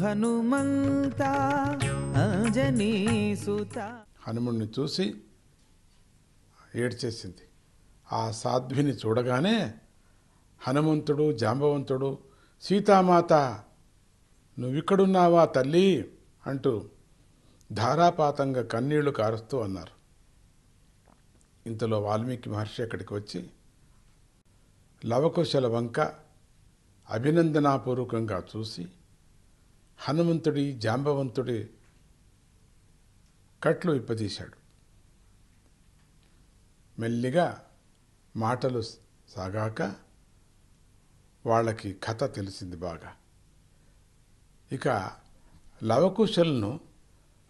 హనుమంత అంజనీ సుత. చూసి ఏడ్చేసింది. ఆ సాధ్విని చూడగానే హనుమంతుడు జాంబవంతుడు సీతామాత నువ్విక్కడున్నావా తల్లి? అంటూ ధారాపాతంగా కన్నీళ్ళు కారుస్తూ అన్నారు. ఇంతలో వాల్మీకి మహర్షి అక్కడికి వచ్చి లవకుశల వంక అభినందనాపూర్వకంగా చూసి హనుమంతుడి జాంబవంతుడి కట్లు ఇప్పదీశాడు మెల్లిగా మాటలు సాగాక వాళ్ళకి కథ తెలిసింది బాగా. ఇక లవకుశలను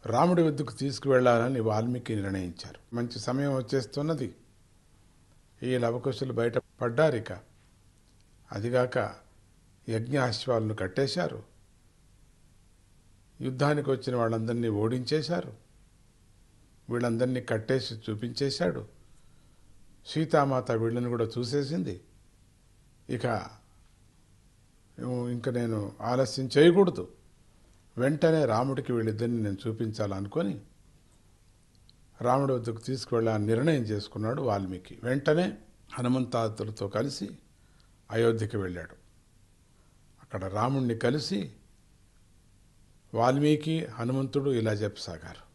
రాముడి వద్దకు తీసుకువెళ్ళాలని వాల్మీకి నిర్ణయించారు. మంచి సమయం వచ్చేస్తున్నది. ఈ లవకుశలు బయట పడ్డారు ఇక అదిగాక యజ్ఞాశ్వాలను కట్టేశారు. యుద్ధానికి వచ్చిన వాళ్ళందరినీ ఓడించేశారు. వీళ్ళందరినీ కట్టేసి చూపించేశాడు. సీతామాత వీళ్ళని కూడా చూసేసింది. ఇక ఇంకా నేను ఆలస్యం చేయకూడదు. వెంటనే రాముడికి వీళ్ళిద్దరిని నేను చూపించాలనుకొని రాముడి వద్దకు తీసుకువెళ్ళాలని నిర్ణయం చేసుకున్నాడు వాల్మీకి. వెంటనే హనుమంతాతులతో కలిసి అయోధ్యకి వెళ్ళాడు. అక్కడ రాముణ్ణి కలిసి వాల్మీకి హనుమంతుడు ఇలా చెప్పసాగారు.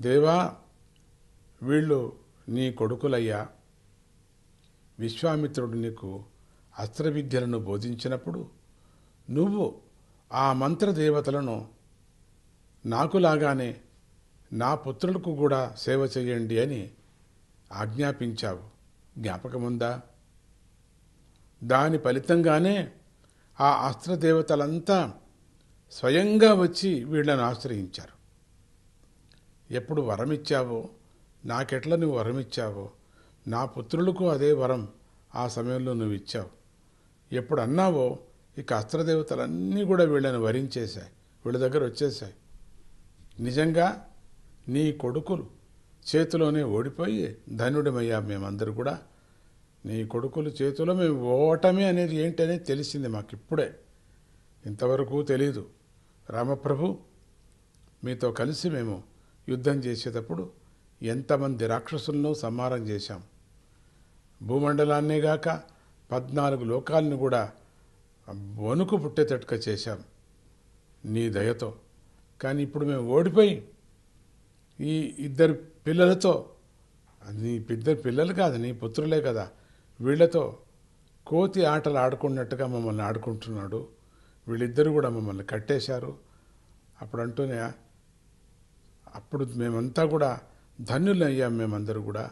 దేవా వీళ్ళు నీ కొడుకులయ్యా. విశ్వామిత్రుడు నీకు అస్త్ర విద్యలను బోధించినప్పుడు నువ్వు ఆ మంత్రదేవతలను నాకులాగానే నా పుత్రులకు కూడా సేవ చేయండి అని ఆజ్ఞాపించావు. జ్ఞాపకముందా? దాని ఫలితంగానే ఆ అస్త్రదేవతలంతా స్వయంగా వచ్చి వీళ్ళని ఆశ్రయించారు. ఎప్పుడు వరమిచ్చావో నాకెట్లా నువ్వు వరమిచ్చావో నా పుత్రులకు అదే వరం ఆ సమయంలో నువ్వు ఇచ్చావు ఎప్పుడు అన్నావో ఇక అస్త్రదేవతలన్నీ కూడా వీళ్ళని వరించేశాయి వీళ్ళ దగ్గర వచ్చేసాయి నిజంగా నీ కొడుకులు చేతిలోనే ఓడిపోయి ధనుడమయ్యా మేమందరూ కూడా. నీ కొడుకులు చేతిలో మేము ఓటమి అనేది ఏంటనేది తెలిసింది మాకు ఇప్పుడే ఇంతవరకు తెలీదు. రామప్రభు మీతో కలిసి మేము యుద్ధం చేసేటప్పుడు ఎంతమంది రాక్షసులను సంహారం చేశాం. భూమండలాన్నే గాక పద్నాలుగు లోకాలను కూడా వణుకు పుట్టేటట్టుగా చేశాం నీ దయతో. కానీ ఇప్పుడు మేము ఓడిపోయి ఈ ఇద్దరు పిల్లలతో నీ ఇద్దరు పిల్లలు కాదు నీ పుత్రులే కదా వీళ్ళతో కోతి ఆటలు ఆడుకున్నట్టుగా మమ్మల్ని ఆడుకుంటున్నాడు. వీళ్ళిద్దరూ కూడా మమ్మల్ని కట్టేశారు. అప్పుడు అంటూనే అప్పుడు మేమంతా కూడా ధన్యులయ్యాం మేమందరూ కూడా.